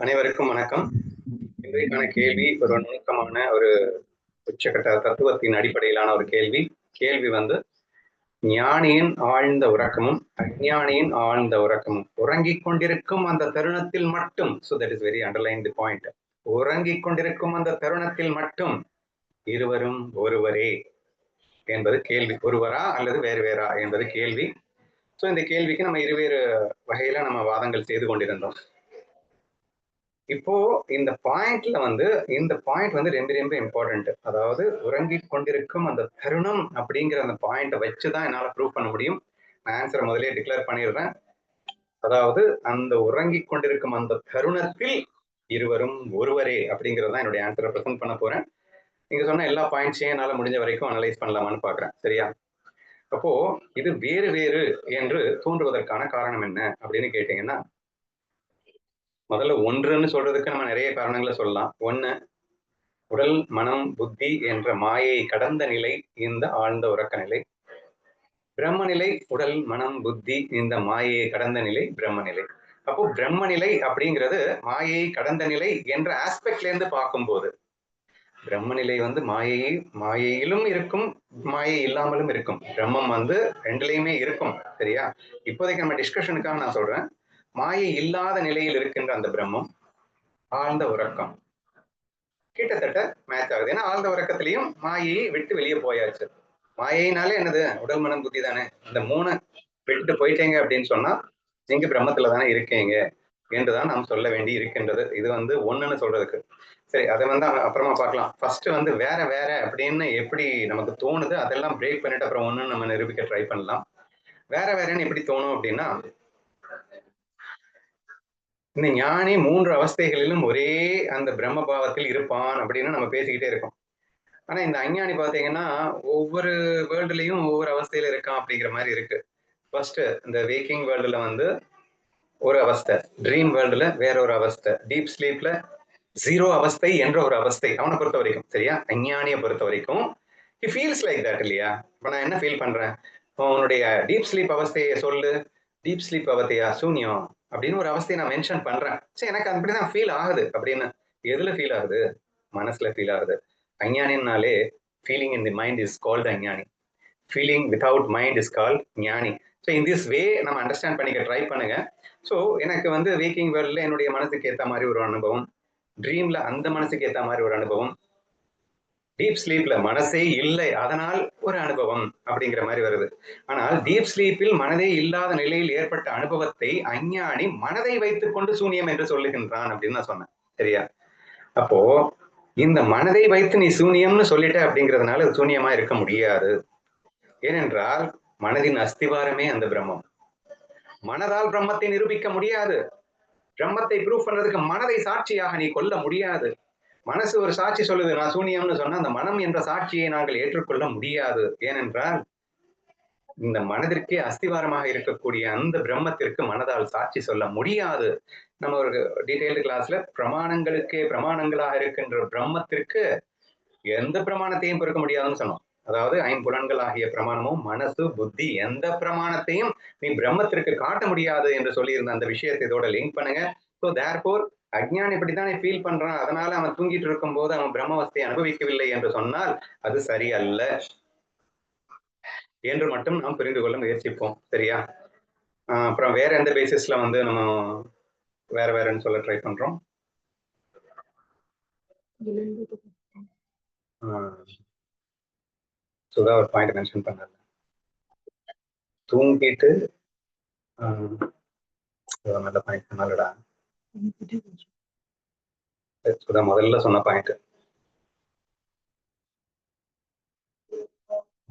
அனைவருக்கும் வணக்கம். இன்றைக்கான கேள்வி ஒரு நுணுக்கமான ஒரு உச்சகட்ட தத்துவத்தின் அடிப்படையிலான ஒரு கேள்வி. கேள்வி வந்து ஞானியின் ஆழ்ந்த உறக்கமும் அஞ்ஞானியின் ஆழ்ந்த உறக்கமும் உறங்கிக் கொண்டிருக்கும் அந்த தருணத்தில் மட்டும் so that is very underline the point உறங்கிக் கொண்டிருக்கும் அந்த தருணத்தில் மட்டும் இருவரும் ஒருவரே என்பது கேள்வி. ஒருவரா அல்லது வேறு வேறா என்பது கேள்வி. ஸோ இந்த கேள்விக்கு நம்ம இருவேறு வகையில நம்ம வாதங்கள் செய்து கொண்டிருந்தோம். இப்போ இந்த பாயிண்ட்ல வந்து இந்த பாயிண்ட் வந்து ரொம்ப ரொம்ப இம்பார்ட்டன்ட் அதாவது உறங்கி கொண்டிருக்கும் அந்த தருணம் அப்படிங்கிற அந்த பாயிண்ட்டை வச்சுதான் என்னால ப்ரூவ் பண்ண முடியும். நான் ஆன்சரை முதலே டிக்ளேர் பண்ணிடுறேன். அதாவது அந்த உறங்கி கொண்டிருக்கும் அந்த தருணத்தில் இருவரும் ஒருவரே அப்படிங்கிறது தான் என்னுடைய ஆன்சரை ப்ரெசென்ட் பண்ண போறேன். நீங்க சொன்ன எல்லா பாயிண்ட்ஸையும் என்னால் முடிஞ்ச வரைக்கும் அனலைஸ் பண்ணலாமான்னு பாக்குறேன் சரியா? அப்போ இது வேறு வேறு என்று தோன்றுவதற்கான காரணம் என்ன அப்படின்னு கேட்டீங்கன்னா முதல்ல ஒன்றுன்னு சொல்றதுக்கு நம்ம நிறைய காரணங்களை சொல்லலாம். ஒண்ணு உடல் மனம் புத்தி என்ற மாயை கடந்த நிலை இந்த ஆழ்ந்த உறக்க நிலை. பிரம்ம நிலை உடல் மனம் புத்தி இந்த மாயையை கடந்த நிலை பிரம்ம நிலை அப்போ பிரம்ம நிலை அப்படிங்கிறது மாயை கடந்த நிலை என்ற ஆஸ்பெக்ட்ல இருந்து பார்க்கும்போது பிரம்ம நிலை வந்து மாயையை மாயையிலும் இருக்கும் மாயை இல்லாமலும் இருக்கும். பிரம்மம் வந்து ரெண்டுலையுமே இருக்கும் சரியா? இப்போதைக்கு நம்ம டிஸ்கஷனுக்காக நான் சொல்றேன். மாயை இல்லாத நிலையில் இருக்கின்ற அந்த பிரம்மம் ஆழ்ந்த உறக்கம். கிட்டத்தட்ட மேட்ச் ஆகுது. ஏன்னா ஆழ்ந்த உறக்கத்திலையும் மாயையை விட்டு வெளியே போயாச்சு. மாயைனாலே என்னது? உடல் மனம் புத்தி தானே. இந்த மூணு விட்டுட்டு போயிட்டீங்க அப்படின்னு சொன்னா நீங்க பிரம்மத்துல தானே இருக்கீங்க என்றுதான் நாம் சொல்ல வேண்டி இருக்கின்றது. இது வந்து ஒண்ணுன்னு சொல்றதுக்கு. சரி அதை வந்து அப்புறமா பார்க்கலாம். ஃபர்ஸ்ட் வந்து வேற வேற அப்படின்னு எப்படி நமக்கு தோணுது? அதெல்லாம் பிரேக் பண்ணிட்டு அப்புறம் ஒண்ணுன்னு நம்ம நிரூபிக்க ட்ரை பண்ணலாம். வேற வேறன்னு எப்படி தோணும் அப்படின்னா இந்த ஞானி மூன்று அவஸ்தைகளிலும் ஒரே அந்த பிரம்ம பாவத்தில் இருப்பான் அப்படின்னு நம்ம பேசிக்கிட்டே இருக்கோம். ஆனா இந்த அஞ்ஞானி பாத்தீங்கன்னா ஒவ்வொரு வேர்ல்டுலயும் ஒவ்வொரு அவஸ்தையில இருக்கான் அப்படிங்கிற மாதிரி இருக்கு. ஃபர்ஸ்ட் இந்த வேக்கிங் வேர்ல்டுல வந்து ஒரு அவஸ்தை ட்ரீம் வேர்ல்டுல வேற ஒரு அவஸ்தை டீப் ஸ்லீப்ல ஜீரோ அவஸ்தை என்ற ஒரு அவஸ்தை. அவனை பொறுத்த வரைக்கும் சரியா? அஞ்ஞானியை பொறுத்த வரைக்கும் ஹி ஃபீல்ஸ் லைக் தட் இல்லையா? இப்போ நான் என்ன ஃபீல் பண்றேன்? உன்னுடைய டீப் ஸ்லீப் அவஸ்தையை சொல்லு. டீப் ஸ்லீப் அவஸ்தையா சூன்யம். அப்படின்னு ஒரு அவஸ்தையை நான் மென்ஷன் பண்றேன். சரி எனக்கு அப்படிதான் ஃபீல் ஆகுது. அப்படின்னு எதுல ஃபீல் ஆகுது? மனசுல ஃபீல் ஆகுது. அஞ்ஞானினாலே feeling in the mind is called அஞ்ஞானி. Feeling without mind is called ஞானி. ஸோ இன் திஸ் வே நம்ம அண்டர்ஸ்டாண்ட் பண்ணிக்க ட்ரை பண்ணுங்க. ஸோ எனக்கு வந்து வீக்கிங் வேர்ல்டில் என்னுடைய மனசுக்கு ஏற்ற மாதிரி ஒரு அனுபவம். ட்ரீம்ல அந்த மனசுக்கு ஏற்ற மாதிரி ஒரு அனுபவம். டீப் ஸ்லீப்ல மனசே இல்லை. அதனால் ஒரு அனுபவம் அப்படிங்கிற மாதிரி வருது. ஆனால் டீப் ஸ்லீப்பில் மனதே இல்லாத நிலையில் ஏற்பட்ட அனுபவத்தை அஞ்ஞானி மனதை வைத்துக் கொண்டு சூன்யம் என்று சொல்லுகின்றான் அப்படின்னு நான் சொன்னேன். சரியா? அப்போ இந்த மனதை வைத்து நீ சூன்யம்னு சொல்லிட்ட அப்படிங்கிறதுனால அது சூன்யமா இருக்க முடியாது. ஏனென்றால் மனதின் அஸ்திவாரமே அந்த பிரம்மம். மனதால் பிரம்மத்தை நிரூபிக்க முடியாது. பிரம்மத்தை ப்ரூவ் பண்றதுக்கு மனதை சாட்சியாக நீ கொல்ல முடியாது. மனசு ஒரு சாட்சி சொல்லுது நான் சூனியம்னு சொன்னா அந்த மனம் என்ற சாட்சியை நாங்கள் ஏற்றுக்கொள்ள முடியாது. ஏனென்றால் இந்த மனதிற்கே அஸ்திவாரமாக இருக்கக்கூடிய அந்த பிரம்மத்திற்கு மனதால் சாட்சி சொல்ல முடியாது. நம்ம ஒரு டீடைல்டு கிளாஸ்ல பிரமாணங்களுக்கே பிரமாணங்களாக இருக்கின்ற பிரம்மத்திற்கு எந்த பிரமாணத்தையும் பொறுக்க முடியாதுன்னு சொன்னோம். அதாவது ஐம்புலன்கள் ஆகிய பிரமாணமும் மனசு புத்தி எந்த பிரமாணத்தையும் நீ பிரம்மத்திற்கு காட்ட முடியாது என்று சொல்லியிருந்த அந்த விஷயத்தை இதோட லிங்க் பண்ணுங்க. ஸோ தேர்போர் அஜ்ஞான் இப்படித்தானே ஃபீல் பண்றான்? அதனால அவன் தூங்கிட்டு இருக்கும் போது அவன் பிரம்மவஸ்தையை அனுபவிக்கவில்லை என்று சொன்னால் அது சரியல்ல என்று மட்டும் நாம் புரிந்து கொள்ள முயற்சிப்போம். சரியா? அப்புறம் வேற எந்த பேசிஸ்ல வந்து நம்ம வேற வேறன்னு சொல்ல ட்ரை பண்றோம்? சுதா ஒரு பாயிண்ட் மென்ஷன் பண்ணல தூங்கிட்டு நல்ல பாயிண்ட் பண்ணலடா முதல்ல சொன்ன பாயிண்ட்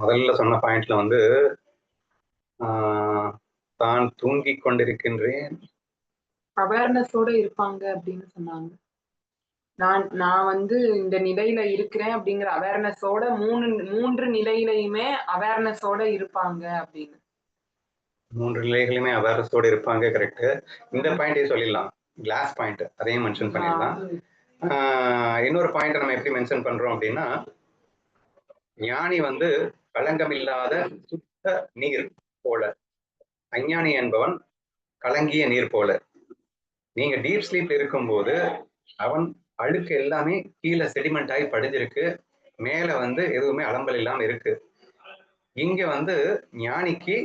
முதல்ல சொன்ன பாயிண்ட்ல வந்து தான் தூங்கி கொண்டிருக்கின்றேன். அவேர்னஸோட இருப்பாங்க அப்படின்னு சொன்னாங்க. நான் நான் வந்து இந்த நிலையில இருக்கிறேன் அப்படிங்கிற அவேர்னஸோட மூணு மூன்று நிலையிலையுமே அவேர்னஸோட இருப்பாங்க அப்படின்னு. மூன்று நிலைகளுமே அவேர்னஸோட இருப்பாங்க கரெக்ட் இந்த பாயிண்டே சொல்லிடலாம். கிளாஸ் பாயிண்ட் அதையும் மென்ஷன் பண்ணிடலாம். இன்னொரு பாயிண்ட் நம்ம எப்படி மென்ஷன் பண்றோம் அப்படின்னா ஞானி வந்து களங்கமில்லாத சுத்த நீர் போல. அஞ்ஞானி என்பவன் கலங்கிய நீர் போல. நீங்க டீப் ஸ்லீப்ல இருக்கும்போது அவன் அழுக்கு எல்லாமே கீழே செடிமெண்ட் ஆகி படிஞ்சிருக்கு. மேல வந்து எதுவுமே அலம்பல் இல்லாம இருக்கு. இங்க வந்து ஞானிக்கு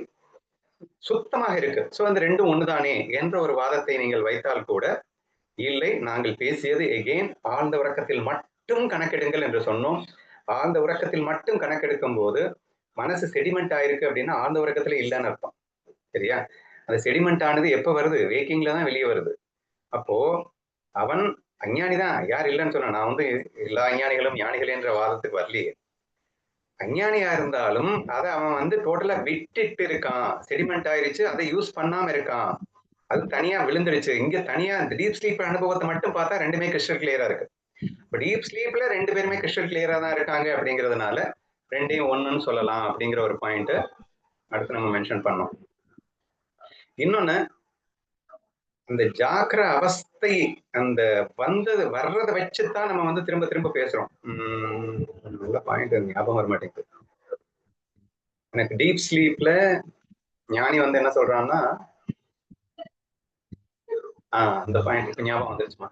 சுத்தமாக இருக்கு. ஸோ அந்த ரெண்டும் ஒண்ணுதானே என்ற ஒரு வாதத்தை நீங்கள் வைத்தால் கூட இல்லை நாங்கள் பேசியது எகெயின் ஆழ்ந்த உறக்கத்தில் மட்டும் கணக்கெடுங்கள் என்று சொன்னோம். ஆழ்ந்த உறக்கத்தில் மட்டும் கணக்கெடுக்கும் போது மனசு செடிமெண்ட் ஆயிருக்கு அப்படின்னா ஆழ்ந்த உறக்கத்துல இல்லைன்னு அர்த்தம். சரியா? அந்த செடிமெண்ட் ஆனது எப்ப வருது? வேக்கிங்ல தான் வெளியே வருது. அப்போ அவன் அஞ்ஞானி தான் யார் இல்லைன்னு சொன்ன நான் வந்து எல்லா அஞ்ஞானிகளும் ஞானிகள் என்ற வாதத்துக்கு வரலையே. அஞ்ஞானியா இருந்தாலும் அதை அவன் வந்து டோட்டலா விட்டுட்டு இருக்கான் செடிமெண்ட் ஆயிருச்சு அதை யூஸ் பண்ணாம இருக்கான். அது தனியா விழுந்துருச்சு. இங்க தனியா இந்த டீப் ஸ்லீப் அனுபவத்தை மட்டும் பார்த்தா ரெண்டுமே கிறிஸ்டல் கிளியரா இருக்கு. இப்போ டீப் ஸ்லீப்ல ரெண்டு பேருமே கிறிஸ்டல் கிளியரா தான் இருக்காங்க அப்படிங்கிறதுனால ரெண்டையும் ஒன்னுன்னு சொல்லலாம் அப்படிங்கிற ஒரு பாயிண்ட் அடுத்து நம்ம மென்ஷன் பண்ணோம். இன்னொன்னு அந்த ஜாக்கிர அவஸ்தை அந்த வந்தது வர்றதை வச்சுதான் நம்ம வந்து திரும்ப திரும்ப பேசுறோம். உம் நல்ல பாயிண்ட் ஞாபகம் வர மாட்டேங்குது. எனக்கு டீப் ஸ்லீப்ல ஞானி வந்து என்ன சொல்றான்னா ஆஹ் அந்த பாயிண்ட் இப்ப ஞாபகம் வந்துருச்சுமா?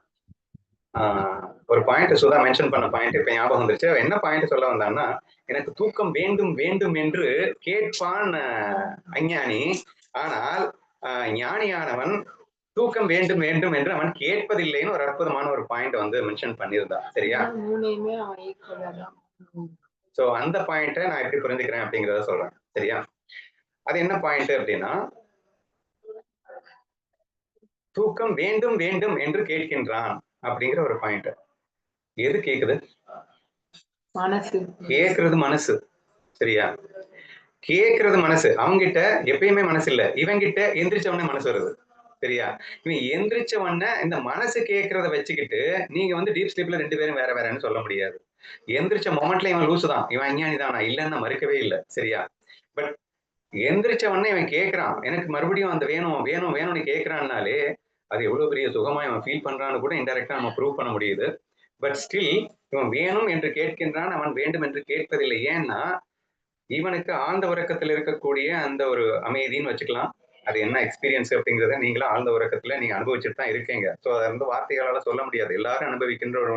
ஆஹ் ஒரு பாயிண்ட் சுதா மென்ஷன் பண்ண பாயிண்ட் இப்ப ஞாபகம் வந்துருச்சு. என்ன பாயிண்ட் சொல்ல வந்தான்னா எனக்கு தூக்கம் வேண்டும் வேண்டும் என்று கேட்பான் அஞ்ஞானி. ஆனால் ஆஹ் ஞானியானவன் தூக்கம் வேண்டும் வேண்டும் என்று அவன் கேட்பதில்லைன்னு ஒரு அற்புதமான ஒரு பாயிண்ட் வந்து மென்ஷன் பண்ணியிருந்தான் சரியா. சோ அந்த பாயிண்ட்டை நான் எப்படி புரிஞ்சுக்கிறேன் அப்படிங்கறத சொல்றேன். சரியா? அது என்ன பாயிண்ட் அப்படின்னா தூக்கம் வேண்டும் வேண்டும் என்று கேட்கின்றான் அப்படிங்கிற ஒரு பாயிண்ட் எது கேக்குது? மனசு. கேக்குறது மனசு. சரியா? கேக்குறது மனசு. அவங்கிட்ட எப்பயுமே மனசு இல்ல இவங்கிட்ட எந்திரிச்ச உடனே மனசு வருது. சரியா இவன் எந்திரிச்ச உடனே இந்த மனசு கேட்கறத வச்சுக்கிட்டு நீங்க வந்து டீப் ஸ்லீப்ல ரெண்டு பேரும் வேற வேறன்னு சொல்ல முடியாது. எந்திரிச்ச மொமெண்ட்ல இவன் லூசு தான். இவன் அஞ்ஞானி தானா. இல்லைன்னு நான் மறுக்கவே இல்லை. சரியா? பட் எந்திரிச்ச உடனே இவன் கேட்கறான் எனக்கு மறுபடியும் அந்த வேணும் வேணும் வேணும்னு கேட்கறான்னாலே அது எவ்வளவு பெரிய சுகமா இவன் ஃபீல் பண்றான்னு கூட இன்டெரக்டா நம்ம ப்ரூவ் பண்ண முடியுது. பட் ஸ்டில் இவன் வேணும் என்று கேட்கின்றான். அவன் வேண்டும் என்று கேட்பதில்லை. ஏன்னா இவனுக்கு ஆழ்ந்த உறக்கத்தில் இருக்கக்கூடிய அந்த ஒரு அமைதின்னு வச்சுக்கலாம். அது என்ன எக்ஸ்பீரியன்ஸ் அப்படிங்கிறத நீங்களும் ஆழ்ந்த உறக்கத்துல நீங்க அனுபவிச்சுட்டு தான் இருக்கீங்க. ஸோ அதை வந்து வார்த்தைகளால சொல்ல முடியாது. எல்லாரும் அனுபவிக்கின்ற ஒரு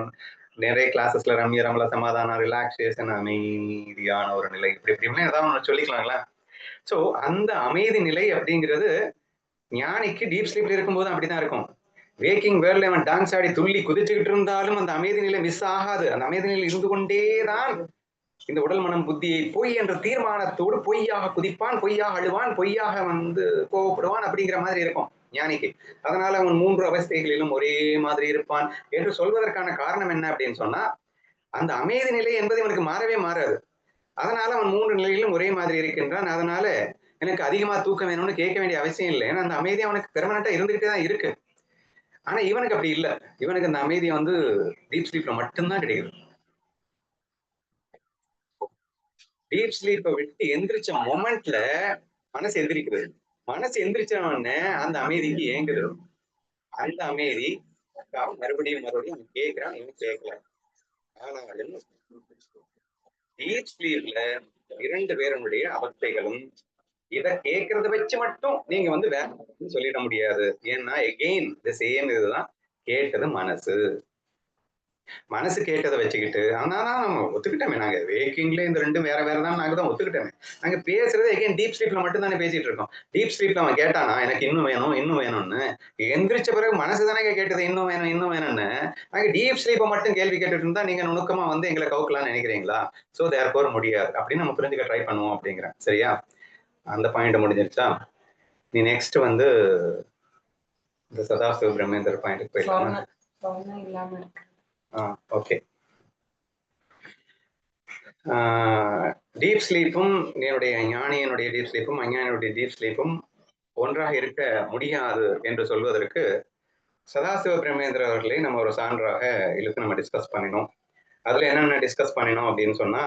நிறைய கிளாஸஸ்ல ரம்ய ரமல சமாதானம் ரிலாக்ஸேஷன் அமைதியான ஒரு நிலை இப்படி இப்படின்னு ஏதாவது ஒன்று சொல்லிக்கலாங்களா? ஸோ அந்த அமைதி நிலை அப்படிங்கிறது ஞானிக்கு டீப் ஸ்லீப்ல இருக்கும்போது அப்படிதான் இருக்கும். வேக்கிங் வேர்ல்ட்ல அவன் டான்ஸ் ஆடி துள்ளி குதிச்சுக்கிட்டு இருந்தாலும் அந்த அமைதி நிலை மிஸ் ஆகாது. அந்த அமைதி நிலை இருந்து கொண்டேதான் இந்த உடல் மனம் புத்தியை பொய் என்ற தீர்மானத்தோடு பொய்யாக குதிப்பான் பொய்யாக அழுவான் பொய்யாக வந்து கோவப்படுவான் அப்படிங்கிற மாதிரி இருக்கும் ஞானிக்கு. அதனால அவன் மூன்று அவஸ்தைகளிலும் ஒரே மாதிரி இருப்பான். என்று சொல்வதற்கான காரணம் என்ன அப்படின்னு சொன்னா அந்த அமைதி நிலை என்பது இவனுக்கு மாறவே மாறாது. அதனால அவன் மூன்று நிலையிலும் ஒரே மாதிரி இருக்கின்றான். அதனால எனக்கு அதிகமா தூக்கம் வேணும்னு கேட்க வேண்டிய அவசியம் இல்லை. ஏன்னா அந்த அமைதி அவனுக்கு பெர்மனண்டா இருந்துகிட்டே தான் இருக்கு. ஆனா இவனுக்கு அப்படி இல்லை. இவனுக்கு அந்த அமைதி வந்து டீப் ஸ்லீப்ல மட்டும்தான் கிடைக்குது. டீப் ஸ்லீப்பை விட்டு எந்திரிச்ச மொமெண்ட்ல மனசு எந்திரிக்கிறது மனசு எந்திரிச்ச உடனே அந்த அமைதிக்கு ஏங்குது. அந்த அமைதி மறுபடியும் மறுபடியும் கேட்கிறான் இவன் கேட்கல ஆனாலும் டீப் ஸ்லீப்ல இரண்டு பேருடைய அவஸ்தைகளும் இத கேட்கறத வச்சு மட்டும் நீங்க வந்து வேற சொல்லிட முடியாது. ஏன்னா எகெயின் இந்த சேம் இதுதான். கேட்டது மனசு. மனசு கேட்டதை வச்சுக்கிட்டு ஆனா நம்ம ஒத்துக்கிட்டோமே. நாங்க வேக்கிங்ல இந்த ரெண்டும் வேற வேற தான் நாங்க தான் ஒத்துக்கிட்டோமே. நாங்க பேசுறது எகைன் டீப் ஸ்லீப்ல மட்டும் தானே பேசிட்டு இருக்கோம். டீப் ஸ்லீப்ல அவன் கேட்டானா எனக்கு இன்னும் வேணும் இன்னும் வேணும்னு? எந்திரிச்ச பிறகு மனசு தானே கேட்டது இன்னும் வேணும் இன்னும் வேணும்னு? நாங்க டீப் ஸ்லீப்பை மட்டும் கேள்வி கேட்டுட்டு இருந்தா நீங்க நுணுக்கமா வந்து எங்களை கவுக்கலாம்னு நினைக்கிறீங்களா? சோ தேர் போர் முடியாது. அப்படின்னு நம்ம புரிஞ்சுக்க ட்ரை பண்ணுவோம் அப்படிங்கிறேன் சரியா? அந்த பாயிண்ட் முடிஞ்சிருச்சா? நீ நெக்ஸ்ட் வந்து இந்த சதாசிவ பிரம்மேந்தர் பாயிண்ட் போயிடலாம்? ஓகே டீப் ஸ்லீப்பும் என்னுடைய ஞானியனுடைய டீப் ஸ்லீப்பும் அஞ்ஞானியுடைய டீப் ஸ்லீப்பும் ஒன்றாக இருக்க முடியாது என்று சொல்வதற்கு சதாசிவ பிரேமேந்திர அவர்களை நம்ம ஒரு சான்றாக இழுத்து நம்ம டிஸ்கஸ் பண்ணினோம். அதுல என்னென்ன டிஸ்கஸ் பண்ணினோம் அப்படின்னு சொன்னா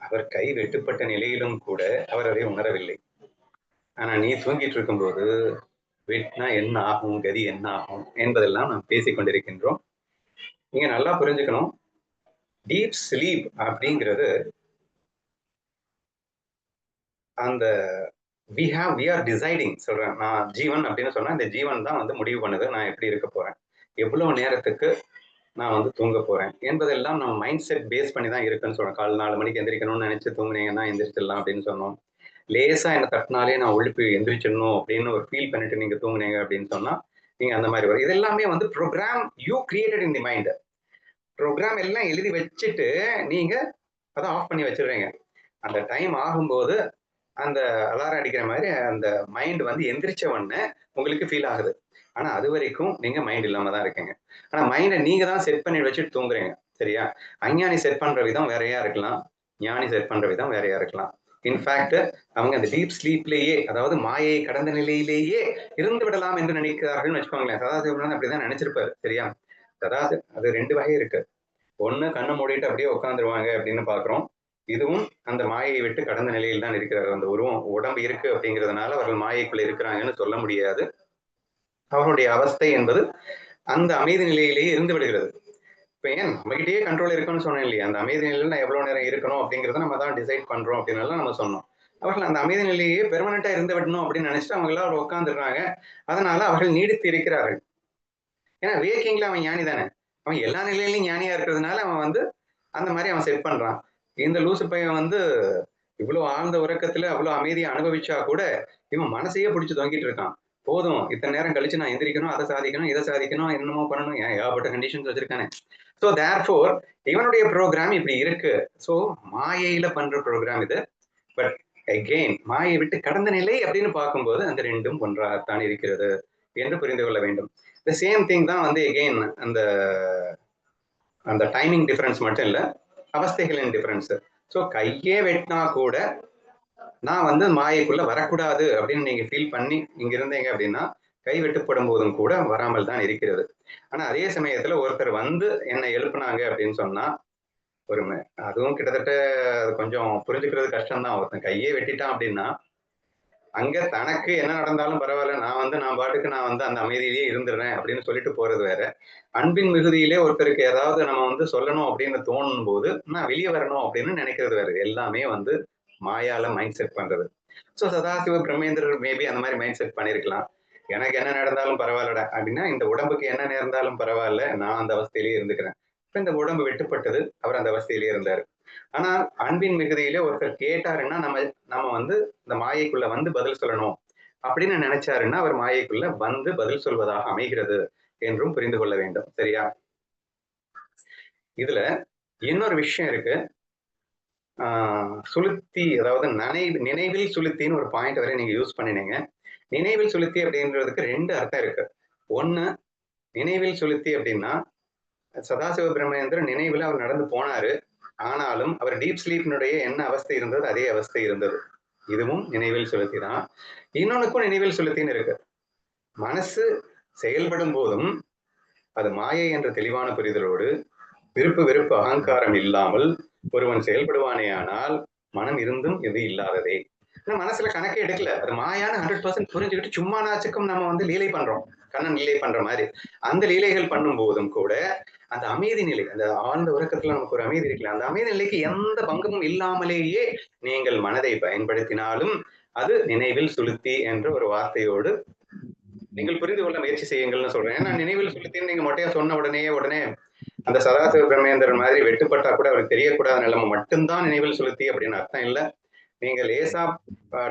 அவர் கை வெட்டுப்பட்ட நிலையிலும் கூட அவர் அதை உணரவில்லை. ஆனா நீ தூங்கிட்டு இருக்கும்போது வெட்டினா என்ன ஆகும் கதி என்ன ஆகும் என்பதெல்லாம் நாம் பேசிக்கொண்டிருக்கின்றோம் நீங்க நல்லா புரிஞ்சுக்கணும். டீப் ஸ்லீப் அப்படிங்கிறது அந்த we have we are deciding சொல்றேன். நான் ஜீவன் அப்படின்னு சொன்னா இந்த ஜீவன் தான் வந்து முடிவு பண்ணுது. நான் எப்படி இருக்க போறேன்? எவ்வளவு நேரத்துக்கு நான் வந்து தூங்க போறேன்? என்பதெல்லாம் நம்ம மைண்ட் செட் பேஸ் பண்ணி தான் இருக்குன்னு சொல்றேன் கால் நாலு மணிக்கு எந்திரிக்கணும்னு நினைச்சு தூங்குனீங்கன்னா எந்திரிச்சிடலாம் அப்படின்னு சொன்னோம். லேசா என்ன தட்டினாலே நான் ஒழிப்பு எந்திரிச்சிடணும் அப்படின்னு ஒரு ஃபீல் பண்ணிட்டு நீங்க தூங்குனீங்க அப்படின்னு சொன்னா நீங்க அந்த மாதிரி வரும். இது எல்லாமே வந்து program you created in the mind program எல்லாம் எழுதி வச்சுட்டு நீங்க அதை ஆஃப் பண்ணி வச்சிடுறீங்க. அந்த டைம் ஆகும்போது அந்த அலாரம் அடிக்கிற மாதிரி அந்த மைண்ட் வந்து எந்திரிச்ச உடனே உங்களுக்கு ஃபீல் ஆகுது. ஆனா அது வரைக்கும் நீங்க மைண்ட் இல்லாம தான் இருக்கீங்க. ஆனா மைண்டை நீங்க தான் செட் பண்ணி வச்சுட்டு தூங்குறீங்க. சரியா? அஞ்ஞானி செட் பண்ற விதம் வேறையா இருக்கலாம். ஞானி செட் பண்ற விதம் வேறையா இருக்கலாம். இன்ஃபேக்ட் அவங்க அந்த டீப் ஸ்லீப்லேயே அதாவது மாயை கடந்த நிலையிலேயே இருந்து விடலாம் என்று நினைக்கிறார்கள்னு வச்சுக்கோங்களேன். சதாசிவன் அப்படிதான் நினைச்சிருப்பாரு சரியா? சதாசி அது ரெண்டு வகை இருக்கு. ஒண்ணு கண்ணை மூடிட்டு அப்படியே உட்காந்துருவாங்க அப்படின்னு பாக்குறோம் இதுவும் அந்த மாயையை விட்டு கடந்த நிலையில் தான் இருக்கிறார். அந்த உருவம் உடம்பு இருக்கு அப்படிங்கிறதுனால அவர்கள் மாயைக்குள்ள இருக்கிறாங்கன்னு சொல்ல முடியாது. அவருடைய அவஸ்தை என்பது அந்த அமைதி நிலையிலேயே இருந்து விடுகிறது. இப்போ ஏன் நம்மகிட்டயே கண்ட்ரோல் இருக்குன்னு சொன்னேன் இல்லையா? அந்த அமைதி நிலையில நான் எவ்வளவு நேரம் இருக்கணும் அப்படிங்கறத நம்ம தான் டிசைட் பண்றோம் அப்படின்னு நம்ம சொன்னோம். அவர்கள் அந்த அமைதி நிலையே பெர்மனண்டா இருந்து விடணும் அப்படின்னு நினைச்சிட்டு அவங்க எல்லாம் உட்காந்துடுறாங்க அதனால அவர்கள் நீடித்து இருக்கிறார்கள். ஏன்னா வேக்கிங்ல அவன் ஞானி தானே. அவன் எல்லா நிலையிலையும் ஞானியா இருக்கிறதுனால அவன் வந்து அந்த மாதிரி அவன் செட் பண்றான். இந்த லூசு பையன் வந்து இவ்வளவு ஆழ்ந்த உறக்கத்துல அவ்வளவு அமைதியை அனுபவிச்சா கூட இவன் மனசையே பிடிச்சு தொங்கிட்டு இருக்கான். போதும் இத்தனை நேரம் கழிச்சு நான் எந்திரிக்கணும் அதை சாதிக்கணும் இதை சாதிக்கணும் என்னமோ பண்ணணும். ஏன் ஏகப்பட்ட கண்டிஷன்ஸ் வச்சிருக்கானே. ஸோ தேர் ஃபோர் இவனுடைய ப்ரோக்ராம் இப்படி இருக்கு. ஸோ மாயையில பண்ற ப்ரோக்ராம் இது. பட் அகெயின் மாயை விட்டு கடந்த நிலை அப்படின்னு பார்க்கும்போது அந்த ரெண்டும் ஒன்றாகத்தான் இருக்கிறது என்று புரிந்து கொள்ள வேண்டும். த சேம் திங் தான் வந்து எகெயின் அந்த அந்த டைமிங் டிஃபரன்ஸ் மட்டும் இல்லை அவஸ்தைகளின் டிஃபரன்ஸ் ஸோ கையே வெட்டினா கூட நான் வந்து மாயைக்குள்ள வரக்கூடாது அப்படின்னு நீங்க ஃபீல் பண்ணி இங்க இருந்தீங்க அப்படின்னா கை வெட்டுப்படும் போதும் கூட வராமல் தான் இருக்கிறது. ஆனா அதே சமயத்துல ஒருத்தர் வந்து என்னை எழுப்புனாங்க அப்படின்னு சொன்னா ஒரு அதுவும் கிட்டத்தட்ட கொஞ்சம் புரிஞ்சுக்கிறது கஷ்டம்தான். ஒருத்தன் கையே வெட்டிட்டான் அப்படின்னா அங்க தனக்கு என்ன நடந்தாலும் பரவாயில்ல. நான் வந்து நான் பாட்டுக்கு நான் வந்து அந்த அமைதியிலேயே இருந்துடுறேன் அப்படின்னு சொல்லிட்டு போறது வேற. அன்பின் மிகுதியிலே ஒருத்தருக்கு ஏதாவது நம்ம வந்து சொல்லணும் அப்படின்னு தோணும் போது நான் வெளியே வரணும் அப்படின்னு நினைக்கிறது வேற. எல்லாமே வந்து மாயால மைண்ட் செட் பண்றது. ஸோ சதாசிவ பிரம்மேந்திரர் மேபி அந்த மாதிரி மைண்ட் செட் பண்ணிருக்கலாம். எனக்கு என்ன நடந்தாலும் பரவாயில்லடா. அப்படின்னா இந்த உடம்புக்கு என்ன நேர்ந்தாலும் பரவாயில்ல. நான் அந்த அவஸ்தையிலேயே இருந்துக்கிறேன். இப்ப இந்த உடம்பு வெட்டுப்பட்டது அவர் அந்த அவஸ்தையிலேயே இருந்தாரு. ஆனா அன்பின் மிகுதியில ஒருத்தர் கேட்டாருன்னா நம்ம நம்ம வந்து இந்த மாயைக்குள்ள வந்து பதில் சொல்லணும். அப்படின்னு நினைச்சாருன்னா அவர் மாயைக்குள்ள வந்து பதில் சொல்வதாக அமைகிறது என்றும் புரிந்து கொள்ள வேண்டும். சரியா? இதுல இன்னொரு விஷயம் இருக்கு. ஆஹ் சுளுத்தி அதாவது நினைவு நினைவில் சுளுத்தின்னு ஒரு பாயிண்ட் வரை நீங்க யூஸ் பண்ணினீங்க. நினைவில் செலுத்தி அப்படின்றதுக்கு ரெண்டு அர்த்தம் இருக்கு. ஒண்ணு நினைவில் செலுத்தி அப்படின்னா சதாசிவ பிரம்மேந்திரன் நினைவில் அவர் நடந்து போனாரு. ஆனாலும் அவர் டீப் ஸ்லீப்னுடைய என்ன அவஸ்தை இருந்தது அதே அவஸ்தை இருந்தது. இதுவும் நினைவில் செலுத்தி தான். இன்னொன்னுக்கும் நினைவில் செலுத்தின்னு இருக்கு. மனசு செயல்படும் போதும் அது மாயை என்ற தெளிவான புரிதலோடு விருப்பு வெறுப்பு அகங்காரம் இல்லாமல் ஒருவன் செயல்படுவானே ஆனால் மனம் இருந்தும் இது இல்லாததே. மனசுல கணக்கே எடுக்கல. அது மாயான ஹண்ட்ரட் பர்சன்ட் புரிஞ்சுக்கிட்டு சும்மா நாச்சுக்கும் நம்ம வந்து லீலை பண்றோம். கண்ணன் லீலை பண்ற மாதிரி. அந்த லீலைகள் பண்ணும் போதும் கூட அந்த அமைதி நிலை அந்த ஆழ்ந்த உறக்கத்துல நமக்கு ஒரு அமைதி இருக்குல்ல அந்த அமைதி நிலைக்கு எந்த பங்கமும் இல்லாமலேயே நீங்கள் மனதை பயன்படுத்தினாலும் அது நினைவில் சுளுத்தி என்ற ஒரு வார்த்தையோடு நீங்கள் புரிந்து கொள்ள முயற்சி செய்யுங்கள்னு சொல்றேன். ஏன்னா நினைவில் சுளுத்தின்னு நீங்க மொட்டையா சொன்ன உடனே உடனே அந்த சதாசிவ பிரமேந்திரன் மாதிரி வெட்டுப்பட்டா கூட அவருக்கு தெரியக்கூடாத நிலைமை மட்டும்தான் நினைவில் சுளுத்தி அப்படின்னு அர்த்தம் இல்லை. நீங்கள் லேசா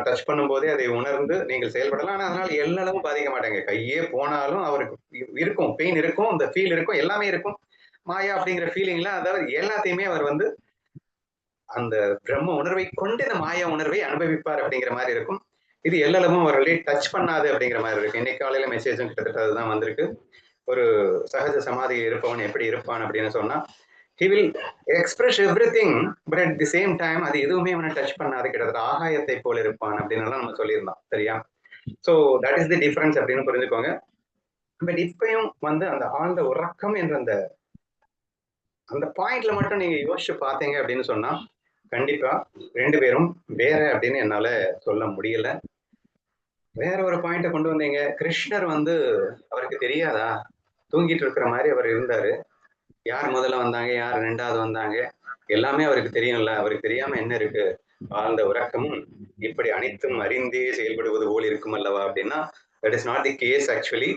டச் பண்ணும்போதே அதை உணர்ந்து நீங்கள் செயல்படலாம். ஆனால் அதனால எல்லளவும் பாதிக்க மாட்டாங்க. கையே போனாலும் அவருக்கு இருக்கும். பெயின் இருக்கும் அந்த ஃபீல் இருக்கும் எல்லாமே இருக்கும். மாயா அப்படிங்கிற ஃபீலிங்ல அதாவது எல்லாத்தையுமே அவர் வந்து அந்த பிரம்ம உணர்வை கொண்டு இந்த மாயா உணர்வை அனுபவிப்பார் அப்படிங்கிற மாதிரி இருக்கும். இது எல்லளவும் அவர்களே டச் பண்ணாது அப்படிங்கிற மாதிரி இருக்கு. இன்னைக்கு காலையில மெசேஜும் கிட்டத்தட்ட அதுதான் வந்திருக்கு. ஒரு சகஜ சமாதியில் இருப்பவன் எப்படி இருப்பான் அப்படின்னு சொன்னா he will express everything but at the same time அது எதுவுமே அவனை டச் பண்ணாது கிட்டத்தட்ட ஆகாயத்தை போல இருப்பான் அப்படின்னு நம்ம சொல்லியிருந்தோம் சரியா? So that is the difference அப்படின்னு புரிஞ்சுக்கோங்க. பட் இப்பயும் வந்து அந்த ஆழ்ந்த உறக்கம் என்ற அந்த அந்த பாயிண்ட்ல மட்டும் நீங்க யோசிச்சு பார்த்தீங்க அப்படின்னு சொன்னா கண்டிப்பா ரெண்டு பேரும் வேற அப்படின்னு என்னால சொல்ல முடியல. வேற ஒரு பாயிண்ட கொண்டு வந்தீங்க. கிருஷ்ணர் வந்து அவருக்கு தெரியாதா? தூங்கிட்டு இருக்கிற மாதிரி அவர் இருந்தாரு. யார் முதல்ல வந்தாங்க யார் ரெண்டாவது வந்தாங்க எல்லாமே அவருக்கு தெரியும்ல. அவருக்கு தெரியாம என்ன இருக்கு? ஆழ்ந்த உறக்கமும் இப்படி அனைத்தும் அறிந்தே செயல்படுவது போல் இருக்கும் அல்லவா? அப்படின்னா that is not the case actually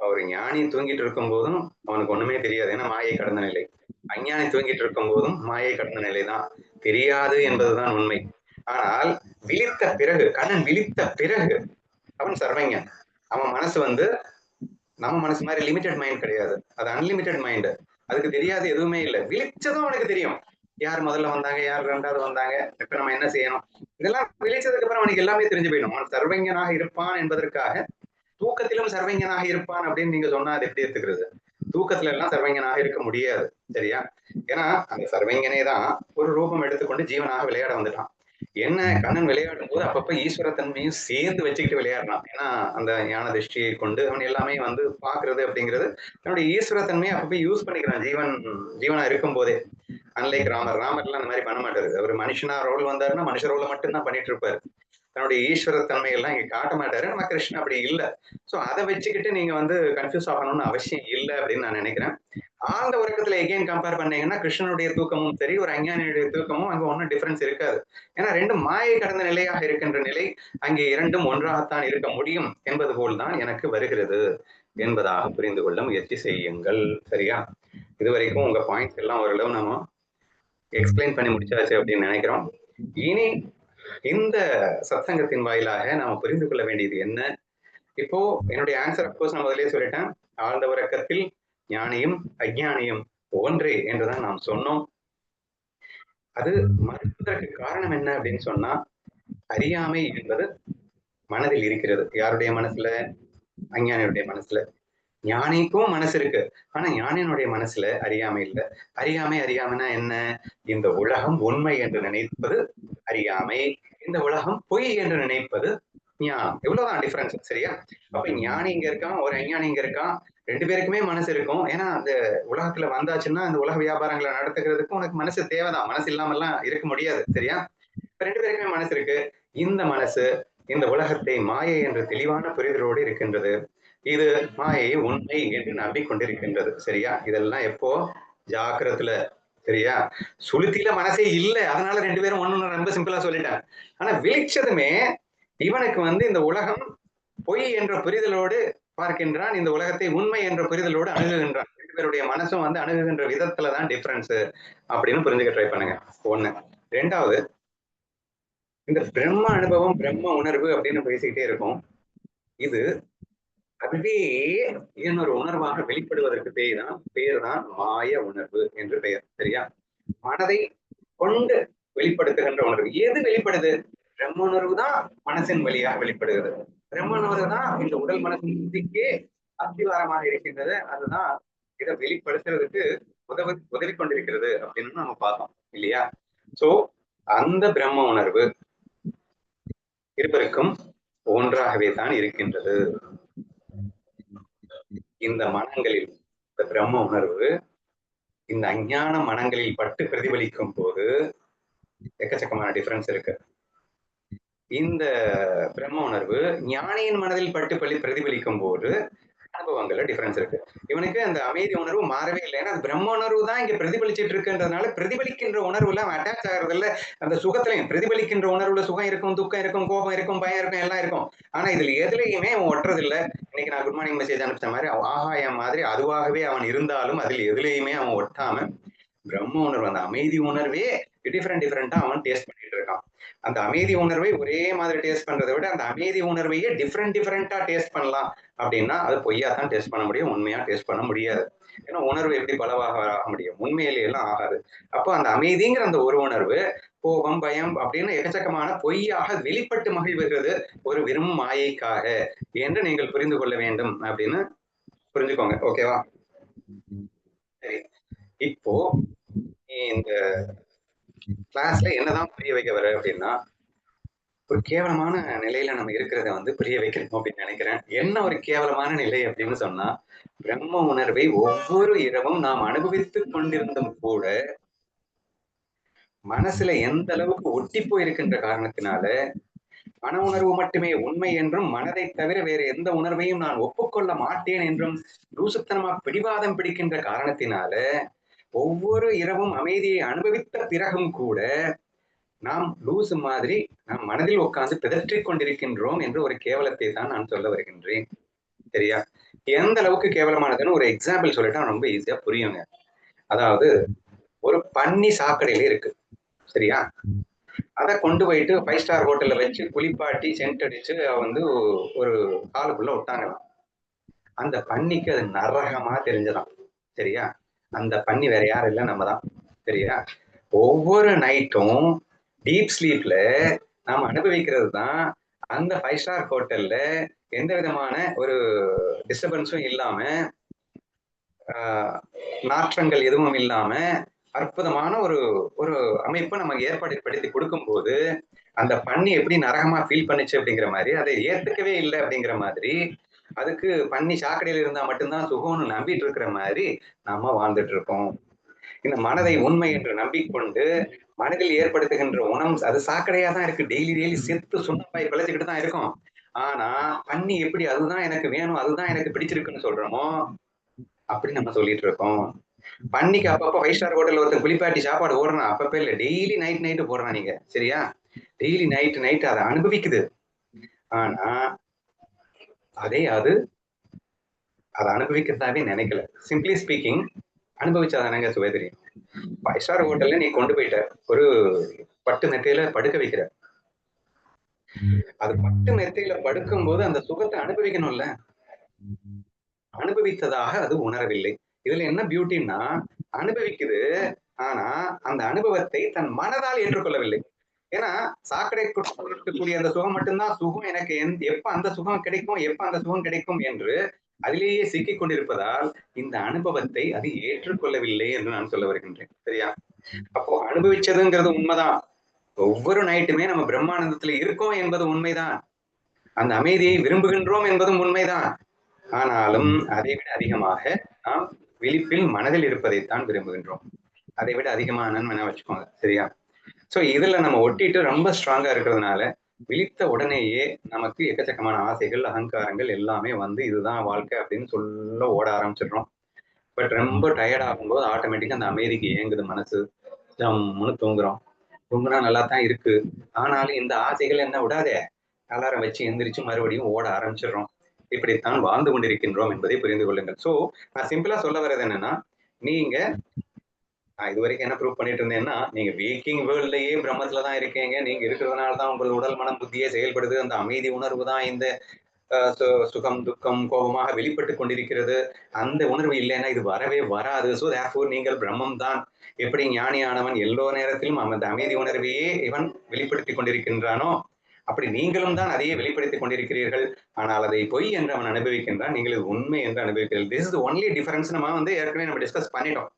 அவர் ஞானி தூங்கிட்டு இருக்கும் போதும் அவனுக்கு ஒண்ணுமே தெரியாது. ஏன்னா மாயை கடந்த நிலை. அஞ்ஞானி தூங்கிட்டு இருக்கும் போதும் மாயை கடந்த நிலை தான். தெரியாது என்பதுதான் உண்மை. ஆனால் விழித்த பிறகு கண்ணன் விழித்த பிறகு அவன் சர்வஞன். அவன் மனசு வந்து நம்ம மனசு மாதிரி லிமிடெட் மைண்ட் கிடையாது. அது அன்லிமிட்டெட் மைண்ட் அதுக்கு தெரியாது எதுவுமே இல்லை. விழிச்சதும் அவனுக்கு தெரியும். யார் முதல்ல வந்தாங்க யார் ரெண்டாவது வந்தாங்க இப்ப நம்ம என்ன செய்யணும்? இதெல்லாம் விழிச்சதுக்கு அப்புறம் அவனுக்கு எல்லாமே தெரிஞ்சு போயிடும். அவன் சர்வங்கனாக இருப்பான் என்பதற்காக தூக்கத்திலும் சர்வங்கனாக இருப்பான் அப்படின்னு நீங்க சொன்னா அது எப்படி எடுத்துக்கிறது? தூக்கத்துல எல்லாம் சர்வங்கனாக இருக்க முடியாது. சரியா? ஏன்னா அந்த சர்வங்கனே தான் ஒரு ரூபம் எடுத்துக்கொண்டு ஜீவனாக விளையாட வந்துட்டான். என்ன கண்ணன் விளையாடும் போது அப்பப்ப ஈஸ்வரத்தன்மையும் சேர்ந்து வச்சுக்கிட்டு விளையாடுறான். ஏன்னா அந்த ஞான திருஷ்டியை கொண்டு அவன் எல்லாமே வந்து பாக்குறது அப்படிங்கிறது தன்னுடைய ஈஸ்வர தன்மையை அப்பப்ப யூஸ் பண்ணிக்கிறான். ஜீவன் ஜீவனா இருக்கும் போதே அன்லைக் ராமர் ராமர்லாம் அந்த மாதிரி பண்ண மாட்டாரு. அவர் மனுஷனா ரோல் வந்தாருன்னா மனுஷ ரோல மட்டும்தான் பண்ணிட்டு இருப்பாரு. தன்னுடைய ஈஸ்வர தன்மையெல்லாம் இங்க காட்ட மாட்டாரு. நம்ம கிருஷ்ணன் அப்படி இல்ல. சோ அதை வச்சுக்கிட்டு நீங்க வந்து கன்ஃபியூஸ் ஆகணும்னு அவசியம் இல்லை அப்படின்னு நான் நினைக்கிறேன். ஆழ்ந்த உறக்கத்துல எகெயின் கம்பேர் பண்ணீங்கன்னா கிருஷ்ணனுடைய தூக்கமும் சரி ஒரு அஞ்ஞானியுடைய தூக்கமும் அங்க ஒன்றும் டிஃபரன்ஸ் இருக்காது. ஏன்னா ரெண்டு மாயை கடந்த நிலையாக இருக்கின்ற நிலை அங்கே இரண்டும் ஒன்றாகத்தான் இருக்க முடியும் என்பது போல்தான் எனக்கு வருகிறது என்பதாக புரிந்து கொள்ள முயற்சி செய்யுங்கள். சரியா? இதுவரைக்கும் உங்க பாயிண்ட்ஸ் எல்லாம் ஓரளவு நம்ம எக்ஸ்பிளைன் பண்ணி முடிச்சாச்சு அப்படின்னு நினைக்கிறோம். இனி இந்த சத்சங்கத்தின் வாயிலாக நாம புரிந்து கொள்ள வேண்டியது என்ன? இப்போ என்னுடைய ஆன்சர் அப்கோர்ஸ் நான் முதலே சொல்லிட்டேன். ஆழ்ந்த உறக்கத்தில் ஞானியும் அஜ்ஞானியும் ஒன்றே என்றுதான் நாம் சொன்னோம். அது மறுப்பதற்கு காரணம் என்ன அப்படின்னு சொன்னா அறியாமை என்பது மனதில் இருக்கிறது. யாருடைய மனசுல? அஞ்ஞானியுடைய மனசுல. ஞானிக்கும் மனசு இருக்கு. ஆனா ஞானியனுடைய மனசுல அறியாமை இல்லை. அறியாமை அறியாமைனா என்ன? இந்த உலகம் உண்மை என்று நினைப்பது அறியாமை. இந்த உலகம் பொய் என்று நினைப்பது ஞானம். இவ்வளவுதான் டிஃபரன்ஸ் சரியா? அப்ப ஞானி இங்க இருக்கான் ஒரு அஞ்ஞானி இங்க இருக்கான். ரெண்டு பேருக்குமே மனசு இருக்கும். ஏன்னா அந்த உலகத்துல வந்தாச்சுன்னா அந்த உலக வியாபாரங்களை நடத்துக்கிறதுக்கும் உனக்கு மனசு தேவைதான். மனசு இல்லாமல்லாம் இருக்க முடியாது. சரியா? இப்ப ரெண்டு பேருக்குமே மனசு இருக்கு. இந்த மனசு இந்த உலகத்தை மாயை என்ற தெளிவான புரிதலோடு இருக்கின்றது. இது மாயை உண்மை என்று நம்பிக்கொண்டிருக்கின்றது. சரியா? இதெல்லாம் எப்போ? ஜாக்கிரத்துல. சரியா? சுளுத்தில மனசே இல்ல. அதனால ரெண்டு பேரும் ஒண்ணு ரொம்ப சிம்பிளா சொல்லிட்டேன். ஆனா விழிச்சதுமே இவனுக்கு வந்து இந்த உலகம் பொய் என்ற புரிதலோடு பார்க்கின்றான் இந்த உலகத்தை உண்மை என்ற புரிதலோடு அணுகுகின்றான். ரெண்டு பேருடைய மனசும் வந்து அணுகுகின்ற விதத்துலதான் டிஃபரன்ஸ் அப்படின்னு புரிஞ்சுக்க ட்ரை பண்ணுங்க. ஒண்ணு. ரெண்டாவது இந்த பிரம்ம அனுபவம் பிரம்ம உணர்வு அப்படின்னு பேசிக்கிட்டே இருக்கும். இது அதுவே இன்னொரு உணர்வாக வெளிப்படுவதற்கு பேர் தான் பேர் தான் மாய உணர்வு என்று பெயர். சரியா? மனதை கொண்டு வெளிப்படுத்துகின்ற உணர்வு. எது வெளிப்படுது? பிரம்ம உணர்வு தான் மனசின் வழியாக வெளிப்படுகிறது. பிரம்ம உணர்வு தான் இந்த உடல் மனசின் புத்திக்கே அஸ்திவாரமாக இருக்கின்றது. அதுதான் இதை வெளிப்படுத்துறதுக்கு உதவி உதவி கொண்டிருக்கிறது அப்படின்னு நம்ம பார்த்தோம் இல்லையா? சோ அந்த பிரம்ம உணர்வு இருவருக்கும் ஒன்றாகவே தான் இருக்கின்றது. இந்த மனங்களில் இந்த பிரம்ம உணர்வு இந்த அஞ்ஞான மனங்களில் பட்டு பிரதிபலிக்கும் போது எக்கச்சக்கமான டிஃபரன்ஸ் இருக்கு. இந்த பிரம்ம உணர்வு ஞானியின் மனதில் பட்டு பள்ளி பிரதிபலிக்கும் போது அனுபவங்கள்ல டிஃபரன்ஸ் இருக்கு. இவனுக்கு அந்த அமைதி உணர்வு மாறவே இல்லை. ஏன்னா பிரம்ம உணர்வு தான் இங்க பிரதிபலிச்சிட்டு இருக்குன்றதுனால பிரதிபலிக்கின்ற உணர்வுல அவன் அட்டாச் ஆகுறதுல அந்த சுகத்திலையும் பிரதிபலிக்கின்ற உணர்வுல சுகம் இருக்கும் துக்கம் இருக்கும் கோபம் இருக்கும் பயம் இருக்கும் எல்லாம் இருக்கும். ஆனா இதுல எதுலையுமே அவன் ஒட்டுறது இல்லை இன்னைக்கு நான் குட் மார்னிங் மெசேஜ் அனுப்பிச்ச மாதிரி ஆகாயம் மாதிரி அதுவாகவே அவன் இருந்தாலும் அதில் எதுலையுமே அவன் ஒட்டாம பிரம்ம உணர்வு அந்த அமைதி உணர்வே டிஃப்ரெண்ட் டிஃப்ரெண்டா அவன் டேஸ்ட் பண்ணிட்டு இருக்கான். அந்த அமைதி உணர்வை ஒரே மாதிரி டேஸ்ட் பண்றதை விட அந்த அமைதி உணர்வையே டிஃப்ரெண்ட் டிஃப்ரெண்டா டேஸ்ட் பண்ணலாம். அப்படின்னா அது பொய்யா தான் டேஸ்ட் பண்ண முடியும் உண்மையா டேஸ்ட் பண்ண முடியாது. ஏன்னா உணர்வு எப்படி பலவாக ஆக முடியும்? உண்மையிலே எல்லாம் ஆகாது. அப்போ அந்த அமைதிங்கிற அந்த ஒரு உணர்வு கோபம் பயம் அப்படின்னு எக்கச்சக்கமான பொய்யாக வெளிப்பட்டு மகிழ்வுகிறது ஒரு வெறும் மாயைக்காக. என்று நீங்கள் புரிந்து கொள்ள வேண்டும் அப்படின்னு புரிஞ்சுக்கோங்க. ஓகேவா சரி. இப்போ இந்த கிளாஸ்ல என்னதான் புரிய வைக்க வர அப்படின்னா ஒரு கேவலமான நிலையில நம்ம இருக்கிறத வந்து புரிய வைக்கணும் அப்படின்னு நினைக்கிறேன். என்ன ஒரு கேவலமான நிலை அப்படின்னு சொன்னா பிரம்ம உணர்வை ஒவ்வொரு இரவும் நாம் அனுபவித்துக் கொண்டிருந்தும் கூட மனசுல எந்த அளவுக்கு ஒட்டி போயிருக்கின்ற காரணத்தினால மன உணர்வு மட்டுமே உண்மை என்றும் மனதை தவிர வேறு எந்த உணர்வையும் நான் ஒப்புக்கொள்ள மாட்டேன் என்றும் லூசுத்தனமா பிடிவாதம் பிடிக்கின்ற காரணத்தினால ஒவ்வொரு இரவும் அமைதியை அனுபவித்த பிறகும் கூட நாம் லூசு மாதிரி நாம் மனதில் உட்கார்ந்து பிதற்றிக் கொண்டிருக்கின்றோம் என்று ஒரு கேவலத்தை தான் நான் சொல்ல வருகின்றேன். சரியா? எந்த அளவுக்கு கேவலமானதுன்னு ஒரு எக்ஸாம்பிள் சொல்லிட்டா ரொம்ப ஈஸியா புரியுங்க. அதாவது ஒரு பன்னி சாக்கடையில இருக்கு. சரியா? அதை கொண்டு போயிட்டு ஃபைவ் ஸ்டார் ஹோட்டல்ல வச்சு குளிப்பாட்டி சென்ட் அடிச்சு வந்து ஒரு காலுக்குள்ள விட்டாங்களாம் அந்த பன்னிக்கு அது நரகமா தெரிஞ்சதாம். சரியா? அந்த பன்னி வேற யாரும் இல்லை நம்ம தான் சரியா? ஒவ்வொரு நைட்டும் டீப் ஸ்லீப்ல நாம் அனுபவிக்கிறது தான் அந்த ஃபைவ் ஸ்டார் ஹோட்டல்ல எந்த விதமான ஒரு டிஸ்டர்பன்ஸும் இல்லாம ஆஹ், நாற்றங்கள் எதுவும் இல்லாம அற்புதமான ஒரு ஒரு அமைப்பை நமக்கு ஏற்பாடு படுத்தி கொடுக்கும்போது அந்த பன்னி எப்படி நரகமா ஃபீல் பண்ணுச்சு அப்படிங்கிற மாதிரி அதை ஏத்துக்கவே இல்லை அப்படிங்கிற மாதிரி அதுக்கு பன்னி சாக்கடையில இருந்தா மட்டும்தான் சுகம்னு நம்பிட்டு இருக்கிற மாதிரி நாம வாழ்ந்துட்டு இருக்கோம் இந்த மனதை உண்மை என்று நம்பிக்கொண்டு மனதில் ஏற்படுத்துகின்ற உணம் அது சாக்கடையா தான் இருக்கு. டெய்லி டெய்லி செத்து சுண்ணப்பாய் பிழைச்சிக்கிட்டு தான் இருக்கும். ஆனா பன்னி எப்படி அதுதான் எனக்கு வேணும் அதுதான் எனக்கு பிடிச்சிருக்குன்னு சொல்றோமோ அப்படி நம்ம சொல்லிட்டு இருக்கோம் பன்னிக்கு அப்பப்ப ஃபைவ் ஸ்டார் ஹோட்டல் ஒருத்தர் குளிப்பாட்டி சாப்பாடு ஓடுறான். அப்பப்ப இல்ல டெய்லி நைட் நைட்டு போடுறான் நீங்க. சரியா? டெய்லி நைட் நைட் அதை அனுபவிக்குது. ஆனா அதே அது அதை அனுபவிக்கிறதாவே நினைக்கல. சிம்பிளி ஸ்பீக்கிங் அனுபவிச்சாதானங்க சுவை தெரியும். ஃபைவ் ஸ்டார் ஹோட்டல்ல நீ கொண்டு போயிட்ட. ஒரு பட்டு மெத்தையில படுக்க வைக்கிற. அது பட்டு மெத்தையில படுக்கும் போது அந்த சுகத்தை அனுபவிக்கணும்ல. அனுபவித்ததாக அது உணரவில்லை. இதுல என்ன பியூட்டின்னா அனுபவிக்குது. ஆனா அந்த அனுபவத்தை தன் மனதால் ஏற்றுக்கொள்ளவில்லை. ஏன்னா சாக்கடை இருக்கக்கூடிய அந்த சுகம் மட்டும்தான் சுகம். எனக்கு எந்த- எப்ப அந்த சுகம் கிடைக்கும் எப்ப அந்த சுகம் கிடைக்கும் என்று அதிலேயே சிக்கிக் கொண்டிருப்பதால் இந்த அனுபவத்தை அது ஏற்றுக்கொள்ளவில்லை என்று நான் சொல்ல வருகின்றேன். சரியா? அப்போ அனுபவிச்சதுங்கிறது உண்மைதான். ஒவ்வொரு நைட்டுமே நம்ம பிரம்மானந்தத்துல இருக்கோம் என்பது உண்மைதான். அந்த அமைதியை விரும்புகின்றோம் என்பதும் உண்மைதான். ஆனாலும் அதை விட அதிகமாக நாம் விழிப்பில் மனதில் இருப்பதைத்தான் விரும்புகின்றோம். அதை விட அதிகமா மன வச்சுக்கோங்க. சரியா? சோ இதுல நம்ம ஒட்டிட்டு ரொம்ப ஸ்ட்ராங்கா இருக்கிறதுனால விழித்த உடனேயே நமக்கு எக்கச்சக்கமான ஆசைகள் அகங்காரங்கள் எல்லாமே வந்து இதுதான் வாழ்க்கை அப்படின்னு சொல்ல ஓட ஆரம்பிச்சிடுறோம். பட் ரொம்ப டயர்ட் ஆகும்போது ஆட்டோமேட்டிக்கா அந்த அமைதிக்கு ஏங்குது மனசு. ஜம்முன்னு தூங்குறோம். தூங்குனா நல்லா தான் இருக்கு. ஆனாலும் இந்த ஆசைகள் என்ன விடாதே அலாரம் வச்சு எந்திரிச்சு மறுபடியும் ஓட ஆரம்பிச்சிடுறோம். இப்படித்தான் வாழ்ந்து கொண்டிருக்கின்றோம் என்பதை புரிந்து கொள்ளுங்கள். சோ நான் சிம்பிளா சொல்ல வர்றது என்னன்னா நீங்க நான் இது வரைக்கும் என்ன ப்ரூவ் பண்ணிட்டு இருந்தேன்னா நீங்க வேக்கிங் வேர்ல்ட்லயே பிரம்மத்துல தான் இருக்கீங்க. நீங்க இருக்கிறதுனால தான் உங்கள் உடல் மனம் புத்தியே செயல்படுது. அந்த அமைதி உணர்வு தான் இந்த சு- சுகம் துக்கம் கோபமாக வெளிப்பட்டு கொண்டிருக்கிறது. அந்த உணர்வு இல்லைன்னா இது வரவே வராது. ஸோ தேர்ஃபோர் நீங்கள் பிரம்மம் தான். எப்படி ஞானியானவன் எல்லோ நேரத்திலும் அந்த அமைதி உணர்வையே இவன் வெளிப்படுத்தி கொண்டிருக்கின்றானோ அப்படி நீங்களும் தான் அதையே வெளிப்படுத்திக் கொண்டிருக்கிறீர்கள். ஆனால் அதை பொய் என்று அவன் அனுபவிக்கின்றான். நீங்கள் இது உண்மை என்று அனுபவிக்கிறீர்கள். திஸ் இஸ் ஒன்லி டிஃபரன்ஸ் நம்ம வந்து ஏற்கனவே நம்ம டிஸ்கஸ் பண்ணிட்டோம்.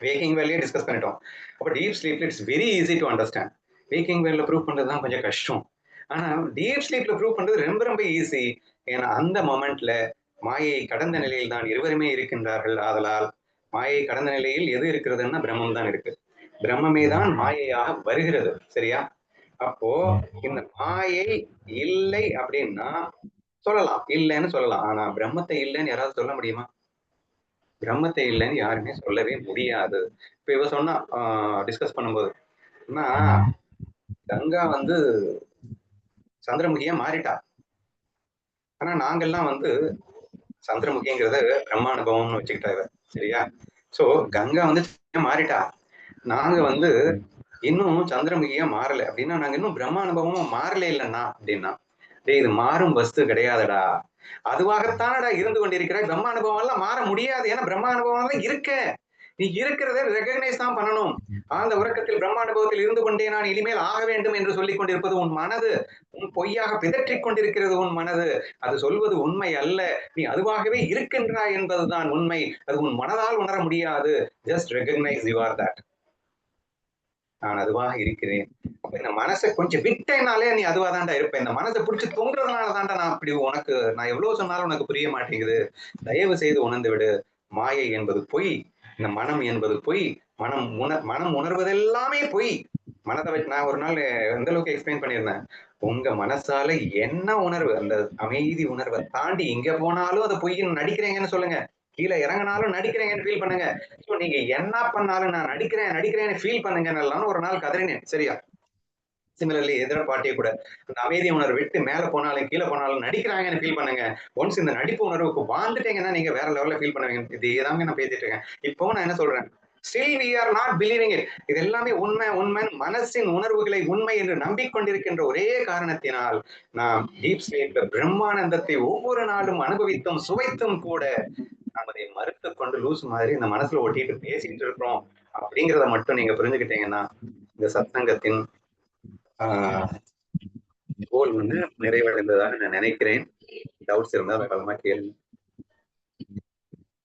வேக்கிங் வேலையே டிஸ்கஸ் பண்ணிட்டோம். அப்போ deep ஸ்லீப்ல it's very easy to understand waking வேலில் prove பண்ணுறது தான் கொஞ்சம் கஷ்டம். ஆனா டீப் ஸ்லீப்ல ப்ரூவ் பண்றது ரொம்ப ரொம்ப ஈஸி ஏன்னா அந்த மொமெண்ட்ல மாயை கடந்த நிலையில் தான் இருவருமே இருக்கின்றார்கள். ஆதலால் மாயை கடந்த நிலையில் எது இருக்கிறதுன்னா பிரம்மம் தான் இருக்கு. பிரம்மமே தான் மாயையாக வருகிறது. சரியா? அப்போ இந்த மாயை இல்லை அப்படின்னா சொல்லலாம். இல்லைன்னு சொல்லலாம். ஆனா பிரம்மத்தை இல்லைன்னு யாராவது சொல்ல முடியுமா? பிரம்மத்தை இல்லைன்னு யாருமே சொல்லவே முடியாது. இப்ப இவ சொன்னா டிஸ்கஸ் பண்ணும்போது ஆனா கங்கா வந்து சந்திரமுகியா மாறிட்டா? ஆனா நாங்கெல்லாம் வந்து சந்திரமுகிங்கிறத பிரம்மானுபவம்னு வச்சுக்கிட்டா இவ சரியா? சோ கங்கா வந்து மாறிட்டா? நாங்க வந்து இன்னும் சந்திரமுகியா மாறல. அப்படின்னா நாங்க இன்னும் பிரம்மானுபவமா மாறல இல்லைன்னா அப்படின்னா. டேய் இது மாறும் வஸ்து கிடையாதுடா. அதுவாகத்தானடா இருந்து கொண்டிருக்கிறாய் பிரம்ம அனுபவம் எல்லாம் மாற முடியாது. ஏன்னா பிரம்ம அனுபவம் தான் இருக்க. நீ இருக்கிறத ரெகக்னைஸ் தான் பண்ணணும். ஆழ்ந்த உறக்கத்தில் பிரம்ம அனுபவத்தில் இருந்து கொண்டே நான் இனிமேல் ஆக வேண்டும் என்று சொல்லிக் கொண்டிருப்பது உன் மனது. உன் பொய்யாக பிதற்றிக் கொண்டிருக்கிறது உன் மனது. அது சொல்வது உண்மை அல்ல. நீ அதுவாகவே இருக்கின்றாய் என்பதுதான் உண்மை. அது உன் மனதால் உணர முடியாது. Just recognise you are that நான் அதுவாக இருக்கிறேன். இந்த மனசை கொஞ்சம் விட்டேனாலே நீ அதுவா தாண்டா இருப்பேன் இந்த மனசை பிடிச்சி தூங்குறதுனால தாண்டா நான் அப்படி உனக்கு நான் எவ்வளவு சொன்னாலும் உனக்கு புரிய மாட்டேங்குது. தயவு செய்து உணர்ந்து விடு. மாயை என்பது பொய் இந்த மனம் என்பது பொய் மனம் உணர் மனம் உணர்வதெல்லாமே பொய். மனதை வச்சு நான் ஒரு நாள் எந்த அளவுக்கு எக்ஸ்பிளைன் பண்ணியிருந்தேன்? உங்க மனசால என்ன உணர்வு அந்த அமைதி உணர்வை தாண்டி இங்க போனாலும் அதை பொய்ன்னு நடிக்கிறீங்கன்னு சொல்லுங்க. கீழே இறங்கினாலும் நடிக்கிறேங்கன்னு ஃபீல் பண்ணுங்க. ஸோ நீங்க என்ன பண்ணாலும் நான் நடிக்கிறேன் நடிக்கிறேன்னு ஃபீல் பண்ணுங்கன்னு ஒரு நாள் கதறினேன். சரியா? சிமிலர்லி எதிர பாட்டியை கூட. அந்த அமைதி உணர்வு விட்டு மேல போனாலும் கீழே போனாலும் நடிக்கிறாங்கன்னு ஃபீல் பண்ணுங்க. ஒன்ஸ் இந்த நடிப்பு உணர்வுக்கு வாழ்ந்துட்டீங்கன்னா நீங்க வேற லெவல்ல ஃபீல் பண்ணுவீங்க. இது தாங்க நான் பேசிட்டு இருக்கேன். இப்போ நான் என்ன சொல்றேன்? Still we are not believing it இது எல்லாமே உண்மை உண்மை மனசின் உணர்வுகளை உண்மை என்று நம்பிக்கொண்டிருக்கின்ற ஒரே காரணத்தினால் நாம் டீப் ஸ்லீப்ல பிரம்மானந்தத்தை ஒவ்வொரு நாளும் அனுபவித்தும் சுவைத்தும் கூட நம்ம அதை மறுத்து கொண்டு லூஸ் மாதிரி இந்த மனசுல ஒட்டிட்டு பேசிட்டு இருக்கிறோம் அப்படிங்கிறத மட்டும் நீங்க புரிஞ்சுக்கிட்டீங்கன்னா இந்த சத்சங்கத்தின் கோல் வந்து நிறைவடைந்ததாக நான் நினைக்கிறேன். டவுட்ஸ் இருந்தால் பலமா கேளுங்க.